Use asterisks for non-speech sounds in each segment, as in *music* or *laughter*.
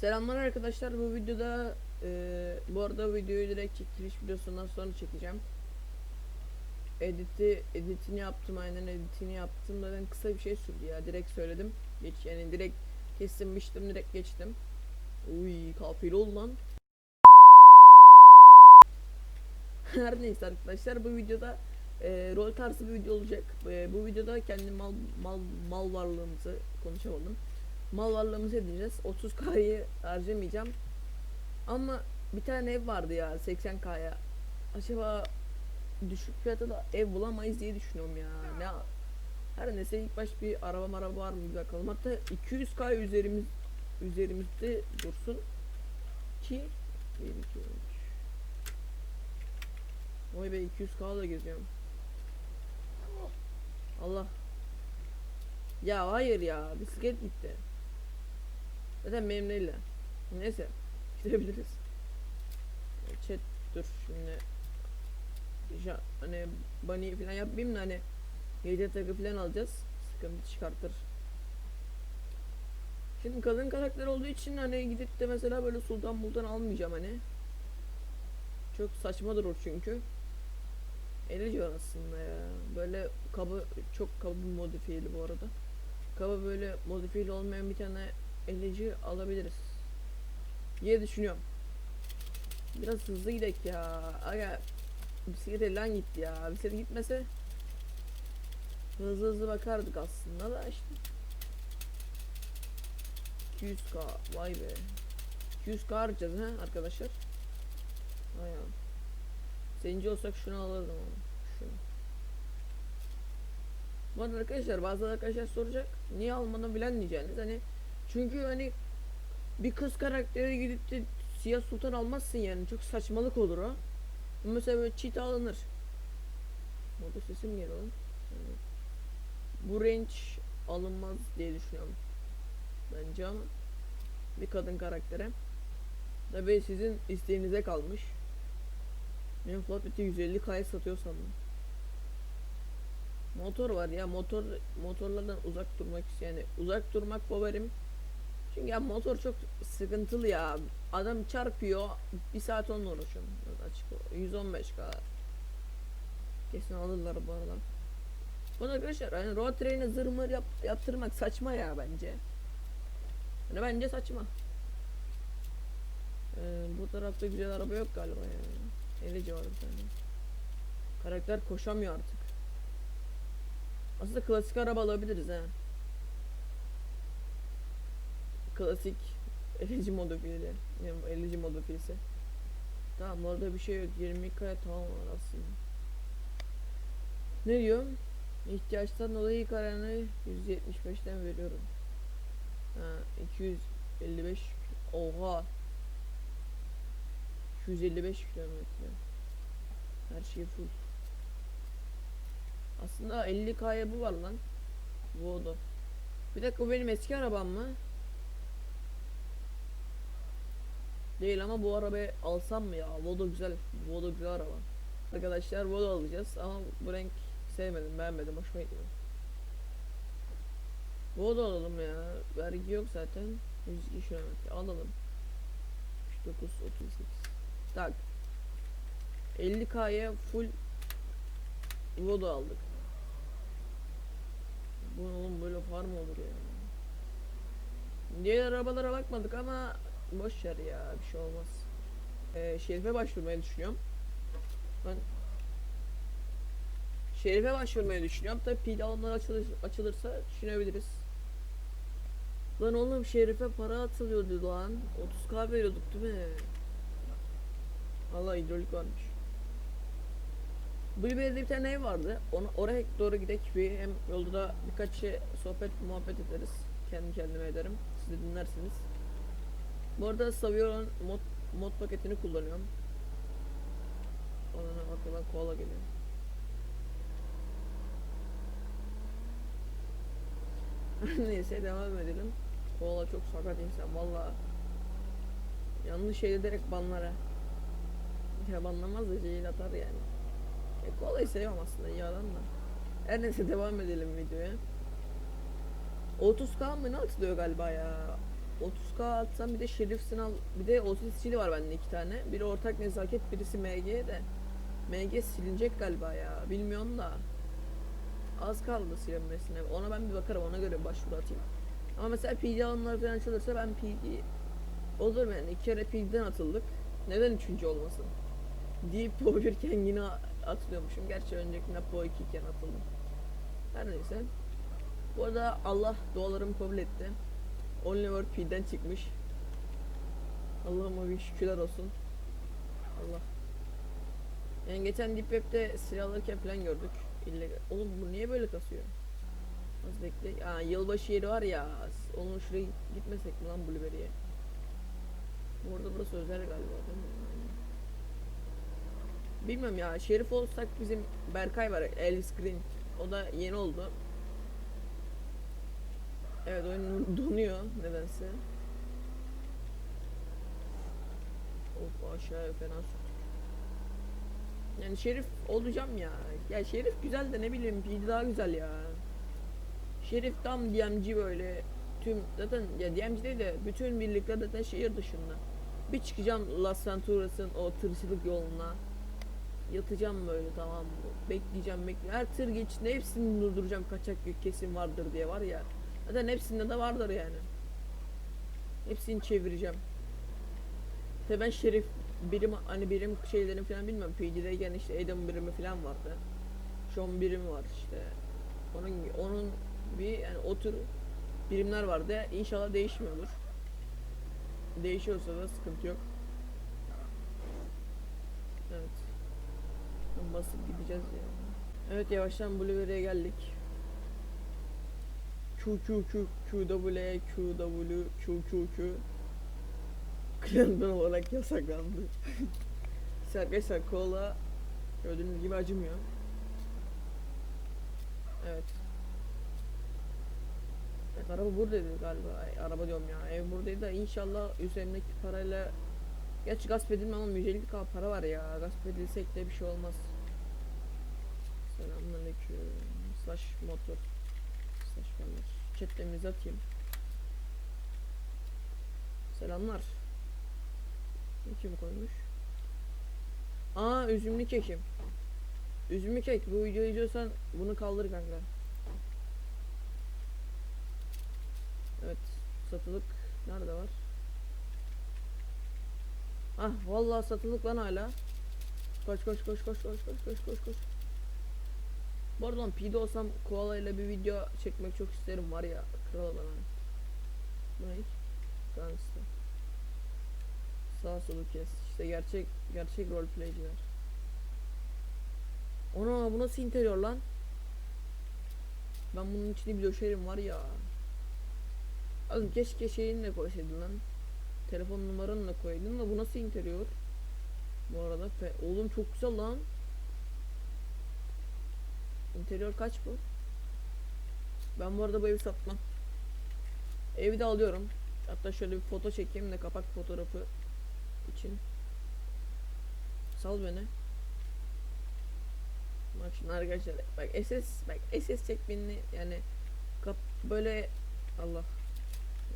Selamlar arkadaşlar bu videoda e, bu arada videoyu direkt çekiliş videosundan sonra çekeceğim. Editi editini yaptım aynen editini yaptım zaten kısa bir şey sürdü ya direkt söyledim. Geç yani direkt kestim biçtim direkt geçtim. Uy kafir ol lan. *laughs* Her neyse arkadaşlar bu videoda e, rol tarzı bir video olacak. E, bu videoda kendi mal mal mal varlığımızı konuşamadım mal varlığımızı edeceğiz. 30k'yı harcamayacağım. Ama bir tane ev vardı ya 80k'ya. Acaba düşük fiyata da ev bulamayız diye düşünüyorum ya. Ne her neyse ilk baş bir araba maraba var mı bir bakalım. Hatta 200k üzerimiz üzerimizde dursun ki 1 2 3 Vay be 200k da geziyorum. Allah. Ya hayır ya bisiklet gitti. Zaten memnuniyla. Neyse. Gidebiliriz. Chat dur şimdi. Ja, hani bunny falan yapmayayım da hani gece takı falan alacağız. Sıkıntı çıkartır. Şimdi kadın karakter olduğu için hani gidip de mesela böyle sultan bultan almayacağım hani. Çok saçma durur çünkü. Elici var aslında ya. Böyle kabı çok kabı modifiyeli bu arada. Kabı böyle modifiyeli olmayan bir tane elici alabiliriz diye düşünüyorum. Biraz hızlı gidek ya. Aga bisiklet elden gitti ya. Bisiklet gitmese hızlı hızlı bakardık aslında da işte. 200k vay be. 200k harcayacağız ha arkadaşlar. Ay ya. Zenci olsak şunu alırdım ama. Şunu. Bu arada arkadaşlar bazı arkadaşlar soracak. Niye almanı bilen diyeceğiniz. Hani çünkü hani bir kız karakteri gidip de siyah sultan almazsın yani. Çok saçmalık olur o. Mesela böyle cheat alınır. Orada sesim geliyor lan. Yani bu range alınmaz diye düşünüyorum. Bence ama bir kadın karaktere. Tabii sizin isteğinize kalmış. Benim Flatbit'i 150k'ya satıyor sandım. Motor var ya motor motorlardan uzak durmak yani uzak durmak favorim. Çünkü ya motor çok sıkıntılı ya. Adam çarpıyor. Bir saat onunla uğraşıyorum. Açık o. 115k. Kesin alırlar bu arada. Bu arada arkadaşlar hani road train'e zırmır yap, yaptırmak saçma ya bence. Hani bence saçma. Ee, bu tarafta güzel araba yok galiba ya. 50 civarı bir tane. Karakter koşamıyor artık. Aslında klasik araba alabiliriz ha. Klasik 50 modifiyeli. Yani 50 modifiyesi. Tamam orada bir şey yok. 20 kaya tamam var aslında. Ne diyor? İhtiyaçtan dolayı kararını 175'ten veriyorum. Ha 255 Oha 255 kilometre Her şey full Aslında 50k'ya bu var lan Vodo Bir dakika bu benim eski arabam mı? Değil ama bu arabayı alsam mı ya? Vodo güzel. Vodo güzel araba. Arkadaşlar Vodo alacağız ama bu renk sevmedim, beğenmedim, hoşuma gitmedi. Vodo alalım ya. Vergi yok zaten. 102 kilometre alalım. 39 38. Tak. 50k'ya full Vodo aldık. Bu oğlum böyle far mı olur ya? Diğer arabalara bakmadık ama boş ya bir şey olmaz. Ee, Şerife başvurmayı düşünüyorum. Ben Şerife başvurmayı düşünüyorum. Tabi pil alanlar açılır, açılırsa düşünebiliriz. Lan oğlum Şerife para atılıyordu lan. 30k veriyorduk değil mi? Allah hidrolik varmış. Bu bir tane ev vardı. Ona oraya doğru gidek bir hem yolda da birkaç şey sohbet muhabbet ederiz. Kendi kendime ederim. Siz de dinlersiniz. Bu arada Savio'nun mod, mod paketini kullanıyorum. Ona arkadan koala geliyor. *laughs* Neyse devam edelim. Koala çok sakat insan valla. Yanlış şey direkt banlara. Ya banlamaz da cehil atar yani. E, kolayı seviyorum aslında iyi adam da. Her neyse devam edelim videoya. 30k mı ne atılıyor galiba ya? 30k atsam bir de Şerif Sınav bir de Otisçili var bende iki tane. Biri ortak nezaket birisi MG de. MG silinecek galiba ya bilmiyorum da. Az kaldı silinmesine. Ona ben bir bakarım ona göre başvuru atayım. Ama mesela PD alanlar falan açılırsa ben PD olur mu yani iki kere PD'den atıldık. Neden üçüncü olmasın? Deyip Po 1 iken yine atılıyormuşum. Gerçi öncekinde Po 2 iken atıldım. Her neyse. Bu arada Allah dualarımı kabul etti. Oliver P'den çıkmış. Allah'ıma bir şükürler olsun. Allah. Yani geçen Deep Web'de silah alırken falan gördük. İllegal. Oğlum bu niye böyle kasıyor? Az bekle. Aa, yılbaşı yeri var ya. Onun şuraya gitmesek mi lan Blueberry'e? Bu arada burası özel galiba değil mi? Bilmiyorum ya. Şerif olsak bizim Berkay var. Elvis Green. O da yeni oldu. Evet oyun donuyor nedense. Of aşağıya fena. Yani Şerif olacağım ya. Ya Şerif güzel de ne bileyim PD daha güzel ya. Şerif tam DMC böyle tüm zaten ya DMC değil de bütün birlikler zaten şehir dışında. Bir çıkacağım Las Venturas'ın o tırcılık yoluna. Yatacağım böyle tamam mı? Bekleyeceğim bekleyeceğim. Her tır geçtiğinde hepsini durduracağım kaçak kesin vardır diye var ya. Zaten hepsinde de vardır yani. Hepsini çevireceğim. Tabi ben şerif birim hani birim şeylerini falan bilmem. PD'deyken işte Adam birimi falan vardı. Sean birimi var işte. Onun onun bir yani o tür birimler vardı. İnşallah değişmiyordur. Değişiyorsa da sıkıntı yok. Evet. Basıp gideceğiz ya. Evet yavaştan Blueberry'e geldik. Q Q Q Q W Q W Q Q Q Klandan olarak yasaklandı. *laughs* Arkadaşlar kola gördüğünüz gibi acımıyor. Evet. Araba buradaydı galiba. Ay, araba diyorum ya. Ev buradaydı da inşallah üzerimdeki parayla Gerçi gasp edilme ama mücelik para var ya. Gasp edilsek de bir şey olmaz. Selamünaleyküm. Slash motor. Slash fanlar. Chat'lerimizi atayım. Selamlar. Kim koymuş? Aa üzümlü kekim. Üzümlü kek bu videoyu izliyorsan bunu kaldır kanka. Evet satılık nerede var? Ah vallahi satılık lan hala. Koş koş koş koş koş koş koş koş koş. Bu arada lan PD olsam koala ile bir video çekmek çok isterim var ya kral bana. Bu ne? Gangsta. Sağ solu kes. İşte gerçek gerçek roleplayciler. Ona bu nasıl interior lan? Ben bunun içine bir döşerim var ya. Oğlum keşke şeyini de koysaydın lan. Telefon numaranı da koyaydın da bu nasıl interior? Bu arada oğlum çok güzel lan. İnterior kaç bu? Ben bu arada bu evi satmam. Evi de alıyorum. Hatta şöyle bir foto çekeyim de kapak fotoğrafı için. Sal beni. Bak şimdi arkadaşlar bak SS bak SS çekmeni yani kap böyle Allah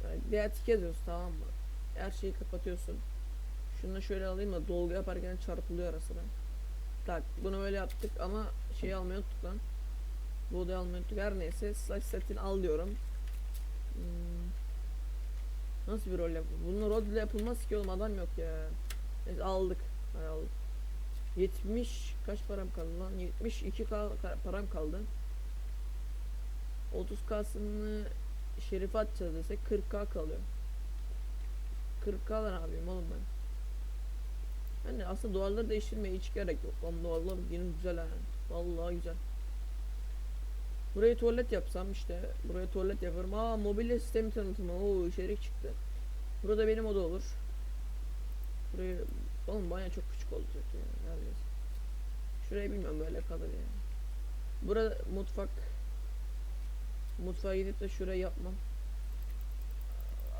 yani diğer tik yazıyorsun tamam mı? Her şeyi kapatıyorsun. Şunu da şöyle alayım da dolgu yaparken çarpılıyor arasına. Tak bunu böyle yaptık ama şeyi almayı lan. Bu odayı almayı unuttuk. Her neyse saç setini al diyorum. Hmm. Nasıl bir rol yap? Bunun rol bile yapılmaz ki oğlum adam yok ya. Neyse aldık. Hay aldık. 70 kaç param kaldı lan? 72 ka ka- param kaldı. 30k'sını şerife atacağız desek 40k kalıyor. 40k lan abim oğlum ben. Yani aslında duvarları değiştirmeye hiç gerek yok. Lan duvarlar yine güzel ha. Vallahi güzel. Buraya tuvalet yapsam işte buraya tuvalet yaparım. Aa mobilya sistemi tanıtımı. Oo içerik çıktı. Burada benim oda olur. Burayı oğlum baya çok küçük olacak ya. Neredeyse. Şurayı bilmem böyle kalır ya. Burada mutfak. Mutfağa gidip de şurayı yapmam.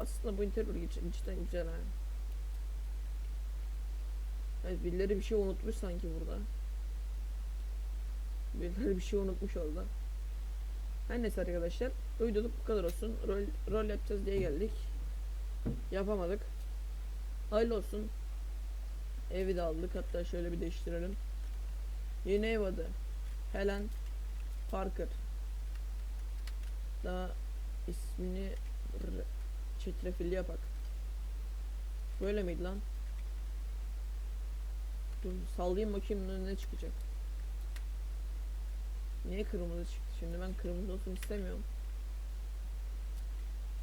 Aslında bu interior cidden güzel ha. Evet birileri bir şey unutmuş sanki burada. Birileri bir şey unutmuş orada. Her neyse arkadaşlar. Bu videoluk bu kadar olsun. Rol, rol yapacağız diye geldik. Yapamadık. Hayırlı olsun. Evi de aldık. Hatta şöyle bir değiştirelim. Yeni ev adı. Helen Parker. Daha ismini çetrefilli yapak. Böyle miydi lan? Dur sallayayım bakayım ne çıkacak. Niye kırmızı çıktı? Şimdi ben kırmızı olsun istemiyorum.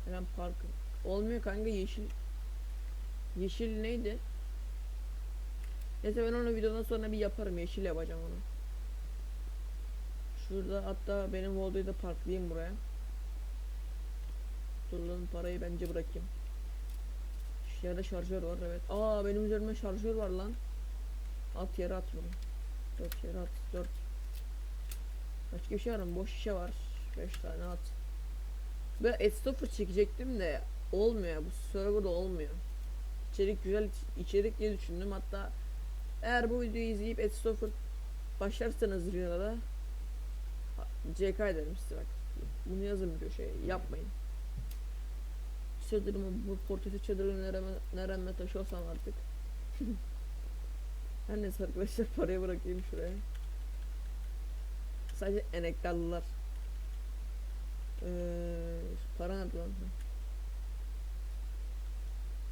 Hemen Parker. Olmuyor kanka yeşil. Yeşil neydi? Neyse ben onu videodan sonra bir yaparım. Yeşil yapacağım onu. Şurada hatta benim Volvo'yu da parklayayım buraya. Dur lan parayı bence bırakayım. Şu yerde şarjör var evet. Aa benim üzerimde şarjör var lan. At yere at bunu. Dört yere at. Dört. Başka bir şey var mı? Boş şişe var. Beş tane at. Ben Estoffer çekecektim de olmuyor. Bu serverda olmuyor. İçerik güzel iç- içerik diye düşündüm. Hatta eğer bu videoyu izleyip Estoffer başlarsanız Rio'da CK ederim size bak. Bunu yazın diyor şey yapmayın. Çadırımı bu portföy çadırını nereme, nereme taşıyorsam artık. *laughs* Her neyse arkadaşlar parayı bırakayım şuraya. Sadece enektarlılar. Ee, para nerede lan?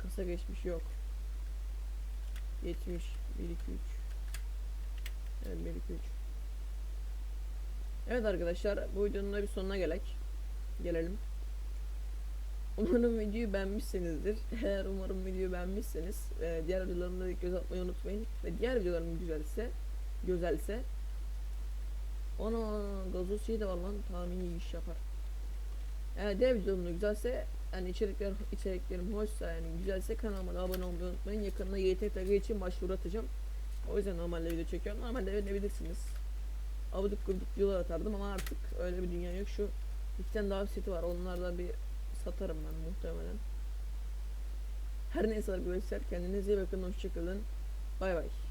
Kasa geçmiş yok. 70 1 2 3 Evet 1 2 3 Evet arkadaşlar bu videonun da bir sonuna gelek. Gelelim. Umarım videoyu beğenmişsinizdir. *laughs* Eğer umarım videoyu beğenmişseniz e, diğer videolarımda da göz atmayı unutmayın. Ve diğer videolarım güzelse, gözelse ona gazoz de var lan tahmini iş yapar. Eğer diğer videolarım da güzelse yani içerikler içeriklerim hoşsa yani güzelse kanalıma da abone olmayı unutmayın. Yakında YTTG için başvuru atacağım. O yüzden normalde video çekiyorum. Normalde öğrenebilirsiniz. Abudik gubidik videolar atardım ama artık öyle bir dünya yok. Şu iki tane daha seti var. Onlarla bir satarım ben muhtemelen. Her neyse arkadaşlar kendinize iyi bakın. Hoşçakalın. Bay bay.